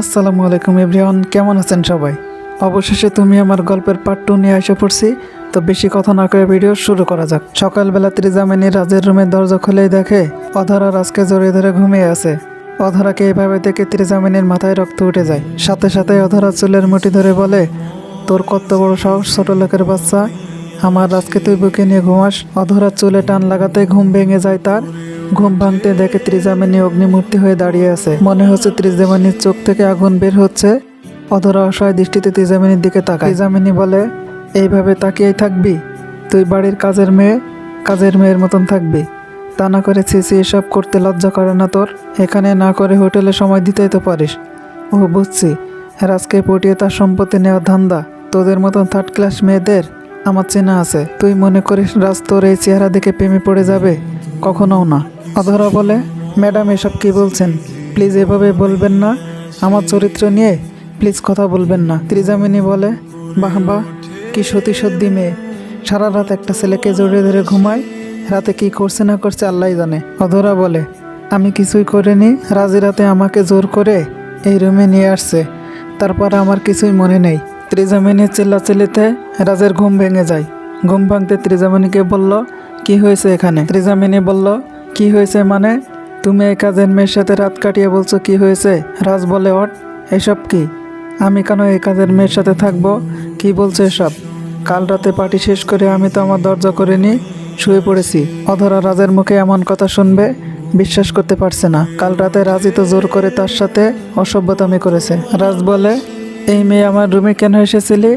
আসসালামু আলাইকুম এভরিওয়ান, কেমন আছেন সবাই? অবশেষে তুমি আমার গল্পের পার্ট টু নিয়ে এসে পড়ছি, তো বেশি কথা না করে ভিডিও শুরু করা যাক। সকালবেলা ত্রিজামিনী রাজের রুমের দরজা খুলেই দেখে অধরা রাজকে জড়িয়ে ধরে ঘুমিয়ে আছে। অধরাকে এইভাবে দেখে ত্রিজামিনীর মাথায় রক্ত উঠে যায়। সাথে সাথে অধরা চুলের মুঠি ধরে বলে, তোর কত বড় সাহস ছোট লোকের বাচ্চা আমার রাজকে তুই বুকে নিয়ে ঘুমাস, অধরা চুলে টান লাগাতে ঘুম ভেঙে যায় তার। ঘুম ভাঙতে দেখে ত্রিজামিনী অগ্নিমূর্তি হয়ে দাঁড়িয়ে আছে। মনে হচ্ছে ত্রিজামিনীর চোখ থেকে আগুন বের হচ্ছে। অধরা অসহায় দৃষ্টিতে ত্রিজামিনীর দিকে তাকায়। ত্রিজামিনী বলে, এইভাবে তাকিয়েই থাকবি? তুই বাড়ির কাজের মেয়ে, কাজের মেয়ের মতন থাকবি। তা না করে ছিসি এসব করতে লজ্জা করে না তোর। এখানে না করে হোটেলে সময় দিতেই তো পারিস। ও বুঝছি। রাজকে পটিয়ে তার সম্পত্তি নেওয়ার ধান্দা। তোদের মতন থার্ড ক্লাস মেয়েদের আমার চেনা আছে। তুই মনে করিস রাজ তোর এই চেহারা দেখে প্রেমে পড়ে যাবে? কখনোও না। অধরা বলে, ম্যাডাম, এসব কি বলছেন? প্লিজ এভাবে বলবেন না। আমার চরিত্র নিয়ে প্লিজ কথা বলবেন না। ত্রিজামিনী বলে, বাহ বাহ, কি সতী সত্যি মেয়ে। সারা রাত একটা ছেলেকে জড়িয়ে ধরে ঘুমায়। রাতে কি করছে না করছে আল্লাহ জানে। অধরা বলে, আমি কিছুই করিনি। রাজি রাতে আমাকে জোর করে এই রুমে নিয়ে আসছে। তারপর আমার কিছুই মনে নেই। ত্রিজামিনী চিল্লাচিল্লিতে রাজের ঘুম ভেঙে যায়। ঘুম ভাঙতে ত্রিজামিনীকে বলল, কি হয়েছে এখানে? ত্রিজামিনী বলল, কি হয়েছে মানে? তুমি এই কাজের মেয়ের সাথে রাত কাটিয়ে বলছো কি হয়েছে? রাজ বলে, অট, এসব কি? আমি কেন এই কাজের মেয়ের সাথে থাকব? কি বলছো এসব? কাল রাতে পার্টি শেষ করে আমি তো আমার দরজা করে নি শুয়ে পড়েছি। অধরা রাজের মুখে এমন কথা শুনবে, বিশ্বাস করতে পারছে না। কাল রাতে রাজি তো জোর করে তার সাথে অসভ্যতামি করেছে। রাজ বলে এই মেয়ে আমার রুমে কেন এসেছিলি?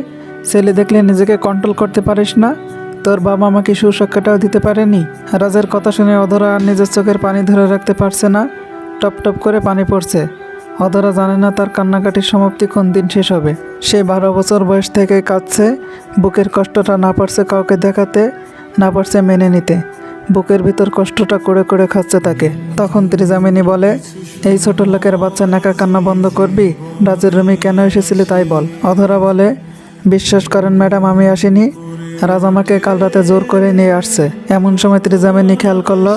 ছেলে দেখলে নিজেকে কন্ট্রোল করতে পারিস না। তোর বাবা আমাকে সুশিক্ষাটাও দিতে পারেনি। রাজের কথা শুনে অধরা আর নিজের চোখের পানি ধরে রাখতে পারছে না। টপ টপ করে পানি পড়ছে। অধরা জানে না তার কান্নাকাটির সমাপ্তি কোন দিন শেষ হবে। সে বারো বছর বয়স থেকে কাঁদছে। বুকের কষ্টটা না পারছে কাউকে দেখাতে, না পারছে মেনে নিতে। বুকের ভিতর কষ্টটা করে করে খাচ্ছে তাকে। তখন ত্রিজামিনী বলে, এই ছোট লোকের বাচ্চা নাকা কান্না বন্ধ করবি? রাজের রুমি কেন এসেছিলি তাই বল। অধরা বলে, বিশ্বাস করেন ম্যাডাম, আমি আসিনি। রাজ আমাকে কাল রাতে জোর করে নিয়ে আসছে। এমন সময় ত্রিজামিনী খেয়াল করল,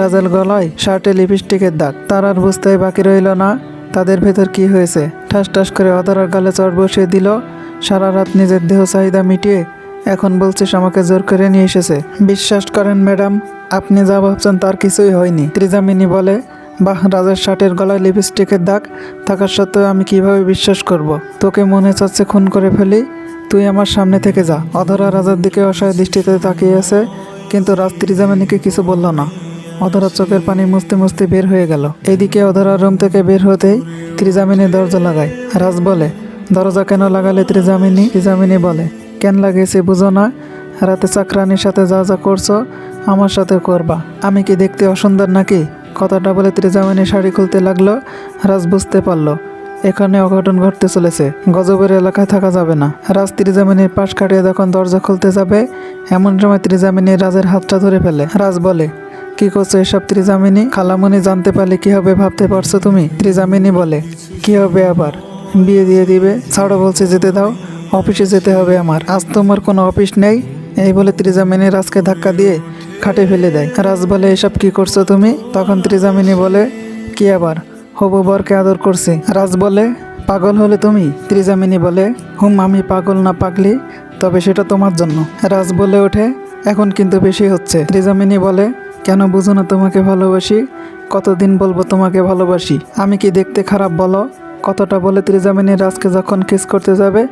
রাজের গলায় শার্টে লিপস্টিকের দাগ। তার আর বুঝতেই বাকি রইল না, তাদের ভেতর কি হয়েছে? ঠাস ঠাস করে অধরার গালে চড় বসিয়ে দিল, সারা রাত নিজের দেহ চাহিদা মিটিয়ে এখন বলছিস আমাকে জোর করে নিয়ে এসেছে। বিশ্বাস করেন ম্যাডাম, আপনি যা ভাবছেন তার কিছুই হয়নি। ত্রিজামিনী বলে, বাহ, রাজার শার্টের গলায় লিপস্টিকের দাগ থাকার সত্ত্বেও আমি কীভাবে বিশ্বাস করব। তোকে মনে চাচ্ছে খুন করে ফেলি? তুই আমার সামনে থেকে যা। অধরা রাজার দিকে অসহায় দৃষ্টিতে তাকিয়ে আছে, কিন্তু রাজ ত্রিজামিনীকে কিছু বলল না। অধরা চোখের পানি মুছতে মুছতে বের হয়ে গেল। এদিকে অধরা রুম থেকে বের হতেই ত্রিজামিনী দরজা লাগায়। রাজ বলে, দরজা কেন লাগালে ত্রিজামিনী? ত্রিজামিনী বলে কেন লাগিয়েছে বুঝো না? রাতে চাকরানির সাথে যা যা করছ, আমার সাথে করবা। আমি কি দেখতে অসুন্দর নাকি? কথাটা বলে ত্রিজামিনী শাড়ি খুলতে লাগল, রাজ বুঝতে পারল। এখানে অঘটন ঘটতে চলেছে, গজবের এলাকায় থাকা যাবে না। রাজ ত্রিজামিনীর পাশ কাটিয়ে যখন দরজা খুলতে যাবে, এমন সময় ত্রিজামিনী রাজের হাতটা ধরে ফেলে। রাজ বলে, কি করছ এসব ত্রিজামিনী? খালামণি জানতে পারলে কি হবে ভাবতে পারছ তুমি? ত্রিজামিনী বলে, কি হবে আবার? বিয়ে দিয়ে দিবে? ছাড়ো বলছে যেতে দাও। অফিসে যেতে হবে আমার। আজ তোমার কোনো অফিস নেই? এই বলে ত্রিজামিনী রাজকে ধাক্কা দিয়ে খাটে ফেলে দেয়। রাজ বলে, এসব কি করছ তুমি? তখন ত্রিজামিনী বলে, কি আবার? হবু বরকে আদর করছে। রাজ বলে, পাগল হলে তুমি? ত্রিজামিনী বলে, হুম, আমি পাগল না পাগলি, তবে সেটা তোমার জন্য। রাজ বলে ওঠে, এখন কিন্তু বেশি হচ্ছে। ত্রিজামিনী বলে, কেন বুঝো না তোমাকে ভালোবাসি? কতদিন বলব তোমাকে ভালোবাসি? আমি কি দেখতে খারাপ বলো? কতটা বলে ত্রিজামিনী রাজকে যখন কিস করতে যাবে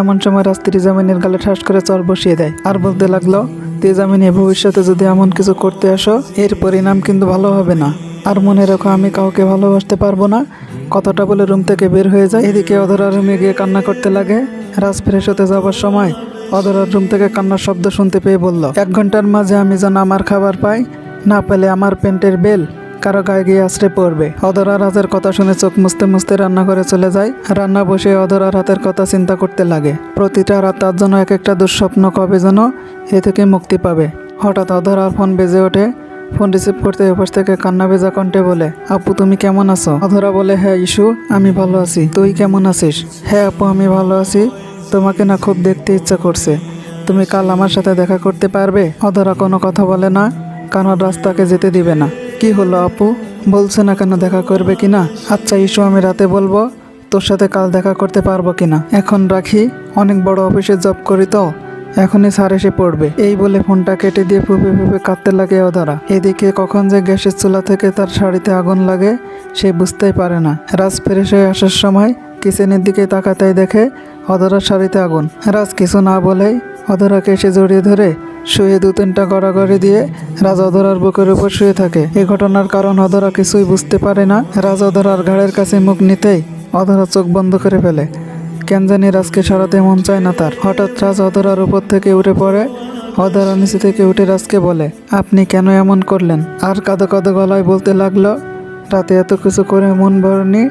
এমন সময় রাজ ত্রিজামিনীর গালে ঠাস করে চর বসিয়ে দেয়। আর বলতে লাগল ত্রিজামিনী ভবিষ্যতে যদি এমন কিছু করতে আসো, এর পরিণাম কিন্তু ভালো হবে না। আর মনে রাখো, আমি কাউকে ভালোবাসতে পারব না। কথাটা বলে রুম থেকে বের হয়ে যায়। এদিকে অধরা রুমে গিয়ে কান্না করতে লাগে। রাজ ফ্রেশ হতে যাওয়ার সময় অধরার রুম থেকে কান্নার শব্দ শুনতে পেয়ে বলল, এক ঘণ্টার মাঝে আমি যেন আমার খাবার পাই, না পেলে আমার পেন্টের বেল কারও গায়ে গিয়ে আশ্রে পড়বে। অধরা রাজের কথা শুনে চোখ মুছতে মুছতে রান্না করে চলে যায়। রান্না বসে অধরার হাতের কথা চিন্তা করতে লাগে। প্রতিটা রাত তার জন্য এক একটা দুঃস্বপ্ন কবে যেন এ থেকে মুক্তি পাবে। হঠাৎ অধরার ফোন বেজে ওঠে। ফোন রিসিভ করতে এপাশ থেকে কান্না ভেজা কণ্ঠে বলে, আপু, তুমি কেমন আছো? অধরা বলে হ্যাঁ ইস্যু আমি ভালো আছি। তুই কেমন আছিস? হ্যাঁ আপু, আমি ভালো আছি। তোমাকে না খুব দেখতে ইচ্ছা করছে। তুমি কাল আমার সাথে দেখা করতে পারবে? অধরা কোনো কথা বলে না। কারণ রাস্তাকে যেতে দিবে না। কি হলো আপু? বলছে না কেন দেখা করবে কি না আচ্ছা ইস্যু আমি রাতে বলব, তোর সাথে কাল দেখা করতে পারব কিনা? এখন রাখি, অনেক বড় অফিসে জব করি তো, এখনই স্যার এসে পড়বে। এই বলে ফোনটা কেটে দিয়ে ফুপে ফুপে কাঁদতে লাগে অধরা। এদিকে কখন যে গ্যাসের চুলা থেকে তার শাড়িতে আগুন লাগে, সে বুঝতেই পারে না। রাজ ফ্রেশ হয়ে আসার সময় কিচেনের দিকে তাকাতেই দেখে অধরার শাড়িতে আগুন। রাজ কিছু না বলেই অধরাকে এসে জড়িয়ে ধরে শুয়ে দু তিনটা গড়াগড়ি দিয়ে রাজ অধরার বুকের উপর শুয়ে থাকে। এ ঘটনার কারণ অধরা কিছুই বুঝতে পারে না। রাজ অধরার ঘাড়ের কাছে মুখ নিতেই অধরা চোখ বন্ধ করে ফেলে। কেন জানি রাজকে সরাতে মন চায় না তার। হঠাৎ রাজ অধরার উপর থেকে উঠে পড়ে। অধরা নিচে থেকে উঠে রাজকে বলে, আপনি কেন এমন করলেন? আর কাদো কাদো গলায় বলতে লাগল, রাতে এত কিছু করে মন ভরেনি,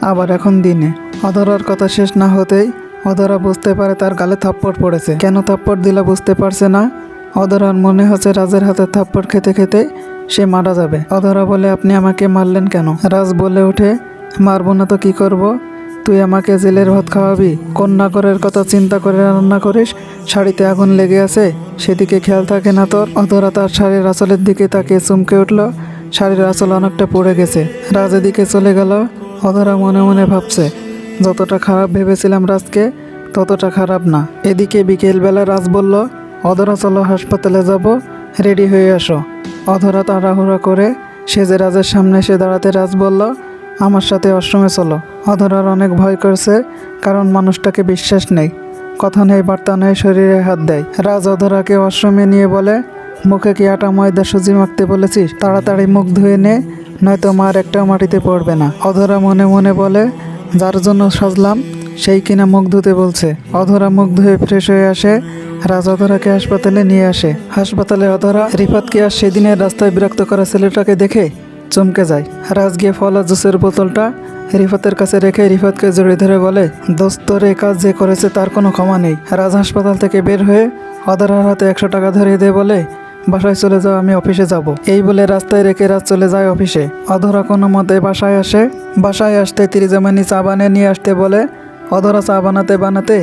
আবার এখন দিনে। অধরার কথা শেষ না হতেই অধরা বুঝতে পারে তার গালে থাপ্পড় পড়েছে। কেন থাপ্পড় দিলা বুঝতে পারছে না। অধরার মনে হচ্ছে রাজের হাতে থাপ্পড় খেতে খেতে সে মারা যাবে। অধরা বলে, আপনি আমাকে মারলেন কেন? রাজ বলে ওঠে, মারবো না তো কি করব? তুই আমাকে জেলের ভাত খাওয়াবি? কন্যাকরের কথা চিন্তা করে রান্না করিস? শাড়িতে আগুন লেগে আছে? সেদিকে খেয়াল থাকে না তোর? অধরা তার শাড়ির আঁচলের দিকে তাকে চমকে উঠল। শাড়ির আঁচল অনেকটা পড়ে গেছে। রাজ এদিকে চলে গেল। অধরা মনে মনে ভাবছে, যতটা খারাপ ভেবেছিলাম রাজকে, ততটা খারাপ না। এদিকে বিকেলবেলা রাজ বলল অধরা চলো হাসপাতালে যাব, রেডি হয়ে আসো অধরা তাড়াহুড়া করে সেজে রাজের সামনে এসে দাঁড়াতে রাজ বলল, আমার সাথে আশ্রমে চলো। অধরার অনেক ভয় করছে, কারণ মানুষটাকে বিশ্বাস নেই। কথা নেই, বার্তা নেই, শরীরে হাত দেয়। রাজ অধরাকে আশ্রমে নিয়ে বলে, মুখে কি আটা, ময়দা, সুজি মাখতে বলেছিস? তাড়াতাড়ি মুখ ধুয়ে নে, নয়তো মার একটাও মাটিতে পড়বে না। অধরা মনে মনে বলে, যার জন্য সাজলাম সেই কিনা মুখ ধুতে বলছে। অধরা মুখ ধুয়ে ফ্রেশ হয়ে আসে। রাজ অধরাকে হাসপাতালে নিয়ে আসে। হাসপাতালে অধরা রিফাতকে আর সেদিনের রাস্তায় বিরক্ত করা ছেলেটাকে দেখে চমকে যায়। রাজ গিয়ে ফলা জুসের বোতলটা রিফাতের কাছে রেখে রিফাতকে জড়িয়ে ধরে বলে দোস্তর এ কাজ যে করেছে তার কোনো ক্ষমা নেই। রাজ হাসপাতাল থেকে বের হয়ে অধরার হাতে একশো টাকা ধরিয়ে দিয়ে বলে, বাসায় চলে যাও, আমি অফিসে যাব। এই বলে রাস্তায় রেখে রাজ চলে যায় অফিসে। অধরা কোনো মতে বাসায় আসে। বাসায় আসতে তিরিজামানি চা বানিয়ে নিয়ে আসতে বলে অধরা চা বানাতে বানাতে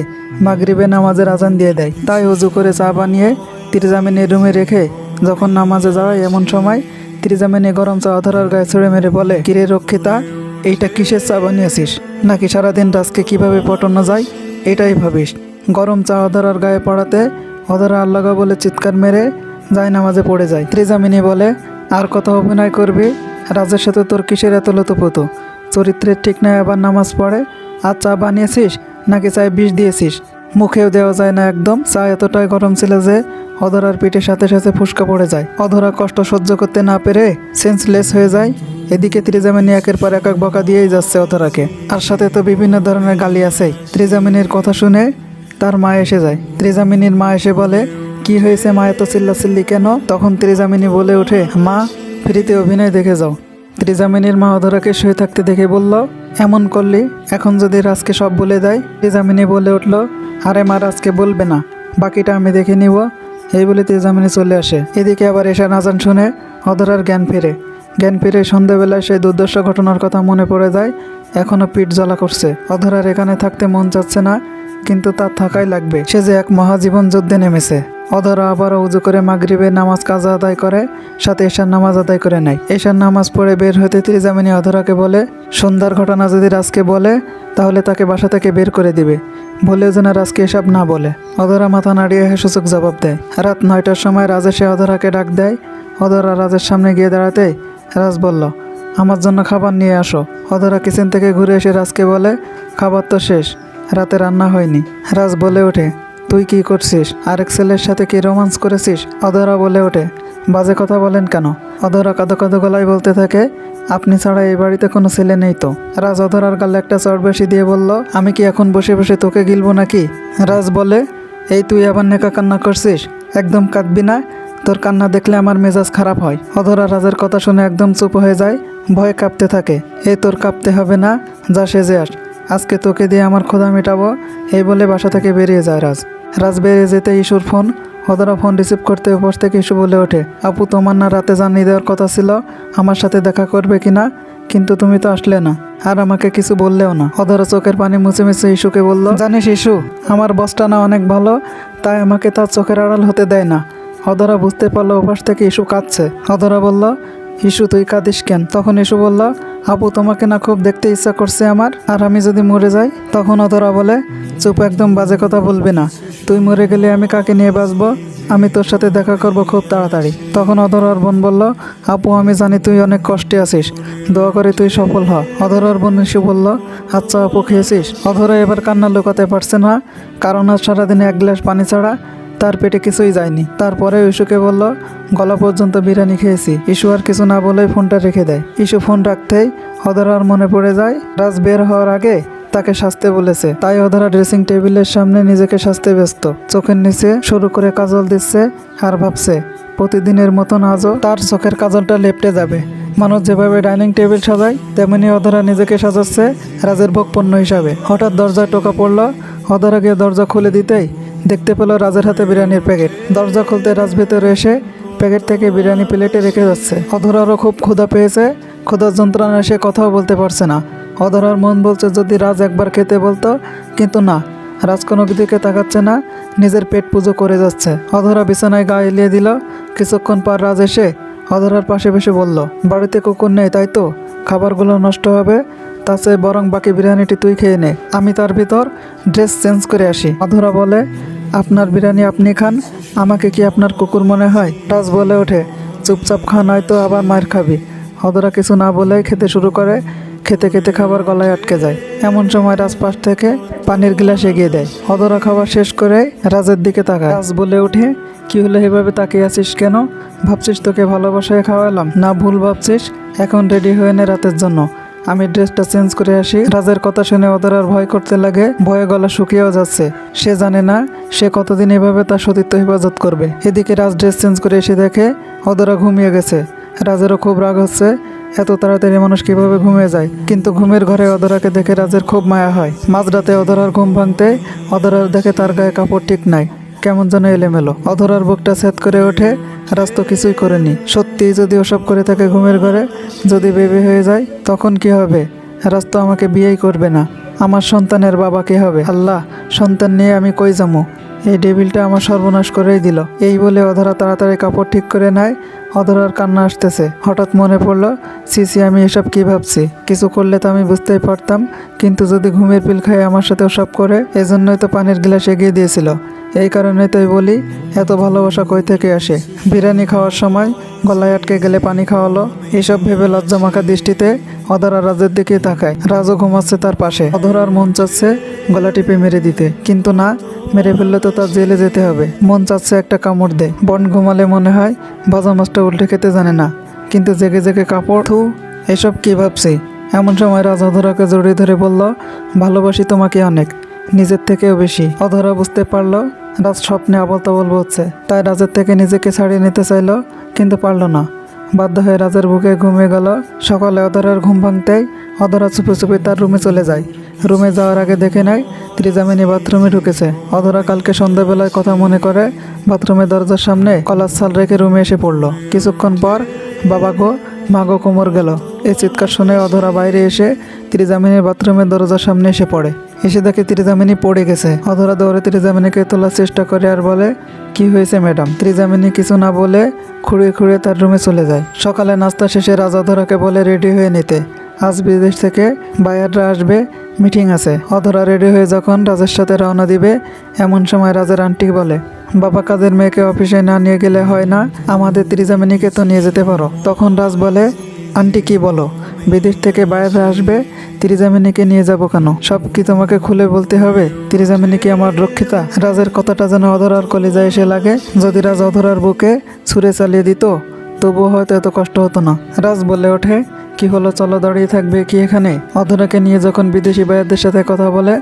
মাগরিবে নামাজের আজান দিয়ে দেয়। তাই উজু করে চা বানিয়ে তিরিজামিনের রুমে রেখে যখন নামাজে যায় এমন সময় তিরিজামিনী গরম চা অধরার গায়ে ছুঁড়ে মেরে বলে, কিরে রক্ষিতা, এইটা কিসের চা বানিয়েছিস? নাকি সারাদিন রাজকে কীভাবে পটানো যায়? এটাই ভাবিস। গরম চা অধরার গায়ে পড়াতে অধরা আল্লাগা বলে চিৎকার মেরে যায় নামাজে পড়ে যায়। ত্রিজামিনী বলে, আর কত অভিনয় করবি? রাজের সাথে তোর কিসের এত লতুপুতু? চরিত্রের ঠিক নাই, আবার নামাজ পড়ে? আর চা বানিয়েছিস নাকি চায় বিষ দিয়েছিস? মুখেও দেওয়া যায় না একদম। চা এতটাই গরম ছিল যে অধরার পিঠের সাথে সাথে ফুসকা পড়ে যায়। অধরা কষ্ট সহ্য করতে না পেরে সেন্সলেস হয়ে যায়। এদিকে ত্রিজামিনী একের পর এক এক বকা দিয়েই যাচ্ছে অধরাকে। আর সাথে তো বিভিন্ন ধরনের গালি আছে। ত্রিজামিনীর কথা শুনে তার মা এসে যায়। ত্রিজামিনীর মা এসে বলে, কি হয়েছে মা, এত চিল্লাচিল্লি কেন? তখন ত্রিজামিনী বলে ওঠে, মা, ফ্রিতে অভিনয় দেখে যাও। ত্রিজামিনীর মা অধরাকে শুয়ে থাকতে দেখে বলল, এমন করলি এখন যদি রাজকে সব বলে দেয়? ত্রিজামিনী বলে উঠল, আরে মা, রাজকে বলবে না। বাকিটা আমি দেখে নিব। এই বলে ত্রিজামিনী চলে আসে। এদিকে আবার এশা নাজান শুনে অধরার জ্ঞান ফেরে। জ্ঞান ফিরে সন্ধ্যাবেলায় সেই দুর্দর্শ ঘটনার কথা মনে পড়ে যায়। এখনও পিঠ জ্বালা করছে। অধরার এখানে থাকতে মন চাচ্ছে না। কিন্তু তার থাকাই লাগবে। সে যে এক মহাজীবন যুদ্ধে নেমেছে। অধরা আবারও উজু করে মাগরিবের নামাজ কাজা আদায় করে, সাথে এশার নামাজ আদায় করে নেয়। এশার নামাজ পড়ে বের হতে ত্রিজামিনী অধরাকে বলে, সন্ধ্যার ঘটনা যদি রাজকে বলে, তাহলে তাকে বাসা থেকে বের করে দিবে। বলেও যেন রাজকে এসব না বলে। অধরা মাথা নাড়িয়ে হেসুচক জবাব দেয়। রাত নয়টার সময় রাজ এসে অধরাকে ডাক দেয়। অধরা রাজের সামনে গিয়ে দাঁড়াতে রাজ বলল, আমার জন্য খাবার নিয়ে আসো। অধরা কিচেন থেকে ঘুরে এসে রাজকে বলে, খাবার তো শেষ। রাতে রান্না হয়নি। রাজ বলে ওঠে, তুই কি করছিস? আরেক ছেলের সাথে কি রোমান্স করেছিস? অধরা বলে ওঠে, বাজে কথা বলেন কেন? অধরা কাদো কাদো গলায় বলতে থাকে, আপনি ছাড়া এই বাড়িতে কোনো ছেলে নেই তো? রাজ অধরার গালে একটা চট বেশি দিয়ে বলল, আমি কি এখন বসে বসে তোকে গিলবো নাকি? রাজ বলে, এই তুই আবার নেকা কান্না করছিস? একদম কাঁদবি না? তোর কান্না দেখলে আমার মেজাজ খারাপ হয়। অধরা রাজের কথা শুনে একদম চুপ হয়ে যায়, ভয়ে কাঁপতে থাকে, এ তোর কাঁপতে হবে না, যা সেজে আস। আজকে তোকে দিয়ে আমার ক্ষুধা মেটাবো। এই বলে বাসা থেকে বেরিয়ে যায় রাজ। রাজ বেরিয়ে যেতে ইস্যুর ফোন, অধরা ফোন রিসিভ করতে উপর থেকে ইস্যু বলে ওঠে, আপু, তোমার না রাতে জানিয়ে দেওয়ার কথা ছিল, আমার সাথে দেখা করবে কিনা কিন্তু তুমি তো আসলে না, আর আমাকে কিছু বললেও না। অধরা চোখের পানি মুছে মুছে ইস্যুকে বলল, জানিস ইস্যু আমার বসটা না অনেক ভালো, তাই আমাকে তার চোখের আড়াল হতে দেয় না। অধরা বুঝতে পারল ওপাশ থেকে ইস্যু কাঁদছে। অধরা বলল ইস্যু তুই কাঁদিস কেন? তখন ইস্যু বলল, আপু, তোমাকে না খুব দেখতে ইচ্ছা করছে আমার, আর আমি যদি মরে যাই? তখন অধরা বলে, চুপ, একদম বাজে কথা বলবি না। তুই মরে গেলে আমি কাকে নিয়ে বাঁচব? আমি তোর সাথে দেখা করব খুব তাড়াতাড়ি। তখন অধরার বোন বলল, আপু, আমি জানি তুই অনেক কষ্টে আছিস। দোয়া করে তুই সফল হ। অধরার বোন এসে বলল আচ্ছা আপু, খেয়েছিস? অধরা এবার কান্না লুকাতে পারছে না, কারণ আজ সারাদিনে এক গ্লাস পানি ছাড়া তার পেটে কিছুই যায়নি। তারপরে ইস্যুকে বলল, গলা পর্যন্ত বিরিয়ানি খেয়েছি। ইস্যু আর কিছু না বলেই ফোনটা রেখে দেয়। ইস্যু ফোন রাখতেই অধরার মনে পড়ে যায়, রাজ বের হওয়ার আগে তাকে সাজতে বলেছে। তাই অধরা ড্রেসিং টেবিলের সামনে নিজেকে সাজতে ব্যস্ত। চোখের নিচে শুরু করে কাজল দিচ্ছে আর ভাবছে, প্রতিদিনের মতন আজও তার চোখের কাজলটা লেপটে যাবে। মানুষ যেভাবে ডাইনিং টেবিল সাজায়, তেমনি অধরা নিজেকে সাজাচ্ছে রাজের ভোগ পণ্য হিসাবে। হঠাৎ দরজায় টোকা পড়ল। অধরা গিয়ে দরজা খুলে দিতেই দেখতে পেল রাজের হাতে বিরিয়ানির প্যাকেট। দরজা খুলতে রাজ ভেতরে এসে প্যাকেট থেকে বিরিয়ানি প্লেটে রেখে যাচ্ছে। অধরারও খুব ক্ষুধা পেয়েছে। ক্ষুধার যন্ত্রণায় সে কথাও বলতে পারছে না। অধরার মন বলছে, যদি রাজ একবার খেতে বলতো, কিন্তু না, রাজ কোনো দিকে তাকাচ্ছে না, নিজের পেট পুজো করে যাচ্ছে। অধরা বিছানায় গা এলিয়ে দিল। কিছুক্ষণ পর রাজ এসে অধরার পাশে বসে বলল, বাড়িতে কুকুর নেই, তাই তো? খাবারগুলো নষ্ট হবে তার বরং বাকি বিরিয়ানিটি তুই খেয়ে নে। আমি তার ভিতর ড্রেস চেঞ্জ করে আসি। অধরা বলে, আপনার বিরিয়ানি আপনি খান, আমাকে কি আপনার কুকুর মনে হয়? রাজ বলে ওঠে, চুপচাপ খা, নয়তো আবার মার খাবি। অধরা কিছু না বলে খেতে শুরু করে, খেতে খেতে খাবার গলায় আটকে যায়। এমন সময় রাজ পাশ থেকে পানির গ্লাস এগিয়ে দেয়। অধরা খাবার শেষ করে রাজের দিকে তাকায়। রাজ বলে ওঠে, কি হলো এভাবে তাকিয়ে আছিস কেন? ভাবছিস তোকে ভালোবাসায় খাওয়ালাম? না, ভুল ভাবছিস। এখন রেডি হয়ে নে রাতের জন্য। আমি ড্রেসটা চেঞ্জ করে আসি। রাজের কথা শুনে অধরার ভয় করতে লাগে। ভয়ে গলা শুকিয়েও যাচ্ছে। সে জানে না, সে কতদিন এভাবে তার সতীত্ব হেফাজত করবে। এদিকে রাজ ড্রেস চেঞ্জ করে এসে দেখে অধরা ঘুমিয়ে গেছে। রাজেরও খুব রাগ হচ্ছে। এত তাড়াতাড়ি মানুষ কীভাবে ঘুমিয়ে যায়? কিন্তু ঘুমের ঘরে অধরাকে দেখে রাজের খুব মায়া হয়। মাঝরাতে অধরার ঘুম ভাঙতে অধরার দেখে তার গায়ে কাপড় ঠিক নাই। কেমন যেন এলেমেলো। অধরার বুকটা সেট করে ওঠে, রাজ তো কিছুই করেনি। সত্যিই যদি ওসব করে থাকে ঘুমের ঘরে, যদি বেবি হয়ে যায়, তখন কি হবে? রাজ তো আমাকে বিয়েই করবে না। আমার সন্তানের বাবা কে হবে? আল্লাহ, সন্তান নিয়ে আমি কই যাব এই ডেবিলটা আমার সর্বনাশ করেই দিল। এই বলে অধরা তাড়াতাড়ি কাপড় ঠিক করে নেয়। অধরার কান্না আসতেছে। হঠাৎ মনে পড়ল সিসি আমি এসব কি ভাবছি? কিছু করলে তো আমি বুঝতেই পারতাম, কিন্তু যদি ঘুমের পিল খায় আমার সাথে ওসব করে, এজন্যই তো পানির গ্লাস এগিয়ে দিয়েছিল। এই কারণে তাই বলি, এত ভালোবাসা কই থেকে আসে? বিরিয়ানি খাওয়ার সময় গলায় আটকে গেলে পানি খাওয়ালো, এসব ভেবে লজ্জা মাখা দৃষ্টিতে অধরা রাজের দিকে তাকায়। রাজও ঘুমাচ্ছে তার পাশে। অধরার মন চাচ্ছে গলা টিপে মেরে দিতে। কিন্তু না, মেরে ফেললে তো তার জেলে যেতে হবে। মন চাচ্ছে একটা কামড় দে। বন ঘুমালে মনে হয় ভাজা মাছটা উল্টে খেতে জানে না। কিন্তু জেগে জেগে কাপড়, থু, এসব কি ভাবছি? এমন সময় রাজ অধরাকে জড়িয়ে ধরে বলল, ভালোবাসি তোমাকে অনেক, নিজের থেকেও বেশি। অধরা বুঝতে পারল রাজ স্বপ্নে আবল তাবল বলছে, তাই রাজের থেকে নিজেকে ছাড়িয়ে নিতে চাইলো, কিন্তু পারল না। বাধ্য হয়ে রাজের বুকে ঘুমিয়ে গেল। সকালে অধরার ঘুম ভাঙতেই অধরা চুপে চুপে তার রুমে চলে যায়। রুমে যাওয়ার আগে দেখে নেয়, ত্রিজামিনী বাথরুমে ঢুকেছে। অধরা কালকে সন্ধ্যাবেলায় কথা মনে করে বাথরুমের দরজার সামনে কলার সাল রেখে রুমে এসে পড়ল। কিছুক্ষণ পর বাবা গো, মা গো কোমর গেল। এই চিৎকার শুনে অধরা বাইরে এসে ত্রিজামিনীর বাথরুমের দরজার সামনে এসে পড়ে। এসে দেখে ত্রিজামিনী পড়ে গেছে। অধরা দৌড়ে ত্রিজামিনীকে তোলার চেষ্টা করে আর বলে, কি হয়েছে, ম্যাডাম? ত্রিজামিনী কিছু না বলে খুঁড়িয়ে খুঁড়িয়ে তার রুমে চলে যায়। সকালে নাস্তা শেষে রাজ অধরাকে বলে, রেডি হয়ে নিতে। আজ বিদেশ থেকে বায়াররা আসবে, মিটিং আছে। অধরা রেডি হয়ে যখন রাজের সাথে রওনা দিবে, এমন সময় রাজের আন্টি বলে, বাবা কাজের মেয়েকে অফিসে না নিয়ে গেলে হয় না? আমাদের ত্রিজামিনীকে তো নিয়ে যেতে পারো। তখন রাজ বলে, আন্টি কি বলো? বিদেশ থেকে বাইরে আসবে, ত্রিজামিনীকে নিয়ে যাব কেন? সব কি তোমাকে খুলে বলতে হবে? ত্রিজামিনী কি আমার রক্ষিতা? রাজের কথাটা যেন অধরার কলিজায় এসে লাগে। যদি রাজ অধরার বুকে ছুঁড়ে চালিয়ে দিত, তবুও হয়তো এত কষ্ট হতো না। রাজ বলে ওঠে, কি হলো? চলো দাঁড়িয়ে থাকবে কি এখানে? অধরাকে নিয়ে যখন বিদেশি ভাইয়ারদের সাথে কথা বলে,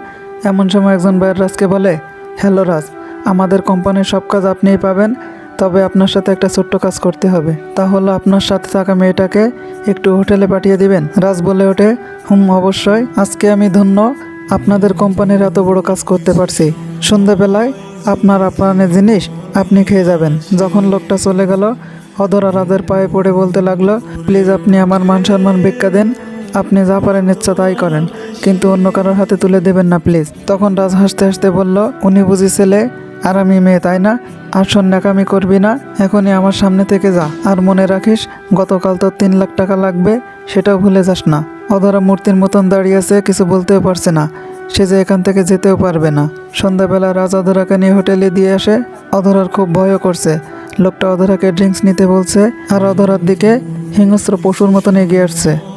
এমন সময় একজন ভাইয়ের রাজকে বলে, হ্যালো রাজ, আমাদের কোম্পানির সব কাজ আপনিই পাবেন। তবে আপনার সাথে একটা ছোট্ট কাজ করতে হবে। তা হলো আপনার সাথে থাকা মেয়েটাকে একটু হোটেলে পাঠিয়ে দিবেন। রাজ বলে ওঠে, হুম, অবশ্যই। আজকে আমি ধন্য। আপনাদের কোম্পানির এত বড় কাজ করতে পারছি। সন্ধ্যাবেলায় আপনার আপনার জিনিস আপনি খেয়ে যাবেন। যখন লোকটা চলে গেল, অধরা রাজের পায়ে পড়ে বলতে লাগল, প্লিজ আপনি আমার মান সম্মান ভিক্ষা দেন। আপনি যা পারেন ইচ্ছা তাই করেন। কিন্তু অন্য কারোর হাতে তুলে দেবেন না, প্লিজ। তখন রাজ হাসতে হাসতে বলল, উনি বুঝি ছেলে, আর আমি মেয়ে, তাই না? আর সন্ন্যাকামি করবি না, এখনই আমার সামনে থেকে যা। আর মনে রাখিস, গতকাল তোর তিন লাখ টাকা লাগবে, সেটাও ভুলে যাস না। অধরা মূর্তির মতন দাঁড়িয়ে আছে, কিছু বলতেও পারছে না। সে যে এখান থেকে যেতেও পারবে না। সন্ধ্যাবেলা রাজ অধরাকে নিয়ে হোটেলে দিয়ে আসে। অধরার খুব ভয়ও করছে। লোকটা অধরাকে ড্রিঙ্কস নিতে বলছে, আর অধরার দিকে হিংস্র পশুর মতন এগিয়ে আসছে।